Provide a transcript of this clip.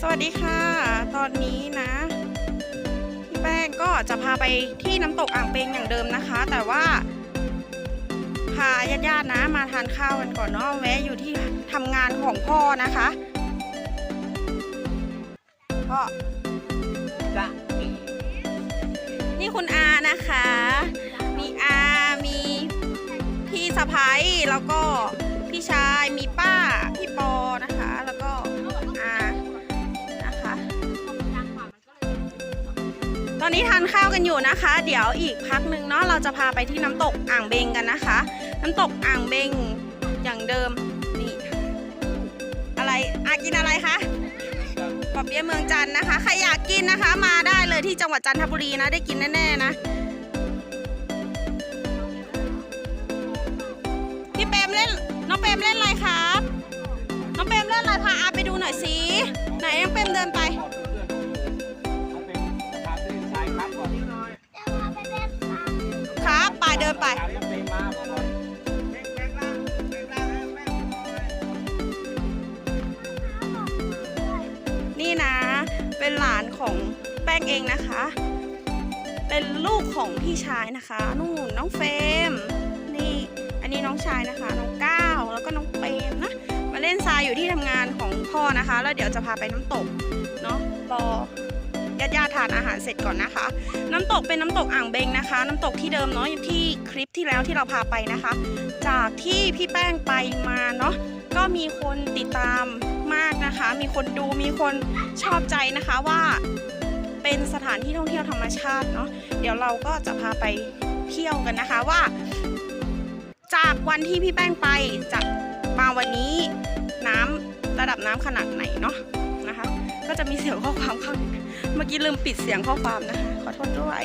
สวัสดีค่ะ ตอนนี้นะพี่แป้งก็จะพาไปที่น้ำตกอ่างเปงอย่างเดิมนะคะ แต่ว่า พาญาติๆนะมาทานข้าวกันก่อนเนาะแวะอยู่ที่ทำงานของพ่อนะคะพ่อจะนี่คุณอานะคะ มีอา มีพี่สะพ้ายแล้วก็ อนนี้ทานข้าวกันอยู่นะคะ เดี๋ยวอีกพักหนึ่งเนาะเราจะพาไปที่น้ำตกอ่างเบงกันนะคะ น้ำตกอ่างเบงอย่างเดิมนี่อะไรอากินอะไรคะปอบเปี๊ยะเมืองจันทร์นะคะใครอยากกินนะคะ มาได้เลยที่จังหวัดจันทบุรีนะได้กินแน่ๆนะพี่เปมเล่นน้องเปมเล่นอะไรครับ น้องเปมเล่นอะไรพาอาไปดูหน่อยสิไหนน้องเปมเดินไป เดินไปนี่นะ เป็นหลานของแป้งเองนะคะ เป็นลูกของพี่ชายนะคะ นู่นน้องเฟมนี่ อันนี้น้องชายนะคะ น้องก้าวแล้วก็น้องเปมนะ มาเล่นทรายอยู่ที่ทำงานของพ่อนะคะ แล้วเดี๋ยวจะพาไปน้ำตก เนาะรอ ญาติญาติทานอาหารเสร็จก่อนนะคะ น้ำตกเป็นน้ำตกอ่างเบงนะคะ น้ำตกที่เดิมเนาะที่คลิปที่แล้วที่เราพาไปนะคะ จากที่พี่แป้งไปมาเนาะก็มีคนติดตามมากนะคะ มีคนดูมีคนชอบใจนะคะว่าเป็นสถานที่ท่องเที่ยวธรรมชาติเนาะเดี๋ยวเราก็จะพาไปเที่ยวกันนะคะว่า จากวันที่พี่แป้งไปจากมาวันนี้น้ำระดับน้ำขนาดไหนเนาะ ก็จะมีเสียงข้อความเข้าเมื่อกี้ลืมปิดเสียงข้อความนะคะ ขอโทษด้วย